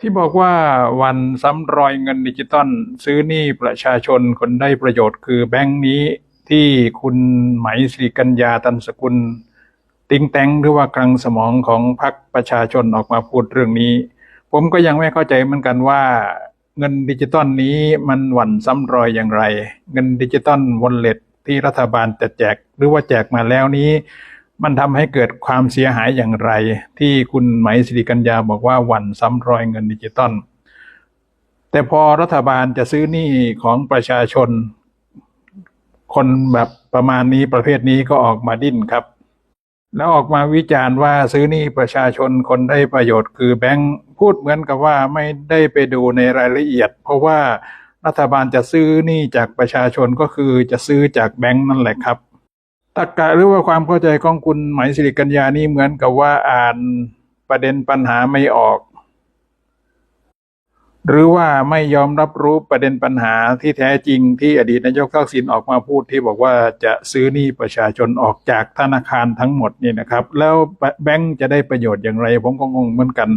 ที่บอกว่าวันซ้ำรอยเงินดิจิตอลซื้อนี้ประชาชนคนได้ประโยชน์คือแบงค์นี้ที่คุณไหมสิริกัญญาตันสกุล ติงแตงหรือว่ากลางสมองของพรรคประชาชนออกมาพูดเรื่องนี้ ผมก็ยังไม่เข้าใจเหมือนกันว่า เงินดิจิตอลนี้มันหวั่นซ้ำรอยอย่างไร เงินดิจิตอลวอลเล็ตที่รัฐบาลจะแจกหรือว่าแจกมาแล้วนี้ มันทำให้เกิดความเสียหายอย่างไร ที่คุณไหมสิริกัญญาบอกว่าหวั่นซ้ำรอยเงินดิจิตอลแต่พอรัฐบาลจะซื้อหนี้ของประชาชน คนแบบประมาณนี้ประเภทนี้ก็ออกมาดิ้นครับ แล้วออกมาวิจารณ์ว่าซื้อหนี้ประชาชนคนได้ประโยชน์คือแบงค์พูดเหมือนกับว่าไม่ได้ไปดูในรายละเอียด เพราะว่ารัฐบาลจะซื้อหนี้จากประชาชนก็คือจะซื้อจากแบงค์นั่นแหละครับ ตรรกะหรือว่าความเข้าใจของคุณหมายสิริกัญญานี่เหมือนกับว่าอ่านประเด็นปัญหาไม่ออก หรือว่าไม่ยอมรับรู้ประเด็นปัญหาที่แท้จริงที่อดีตนายกทักษิณออกมาพูดที่บอกว่าจะซื้อหนี้ประชาชนออกจากธนาคารทั้งหมดนี่นะครับ แล้วแบงก์จะได้ประโยชน์อย่างไร ผมก็งงเหมือนกัน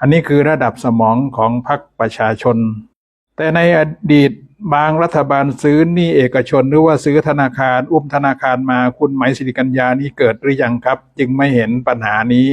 อันนี้คือระดับสมองของพรรคประชาชน แต่ในอดีต บางรัฐบาลซื้อนี่เอกชนหรือว่าซื้อธนาคาร อุ้มธนาคารมาคุณไหมสิริกัญญานี่เกิดหรือยังครับ จึงไม่เห็นปัญหานี้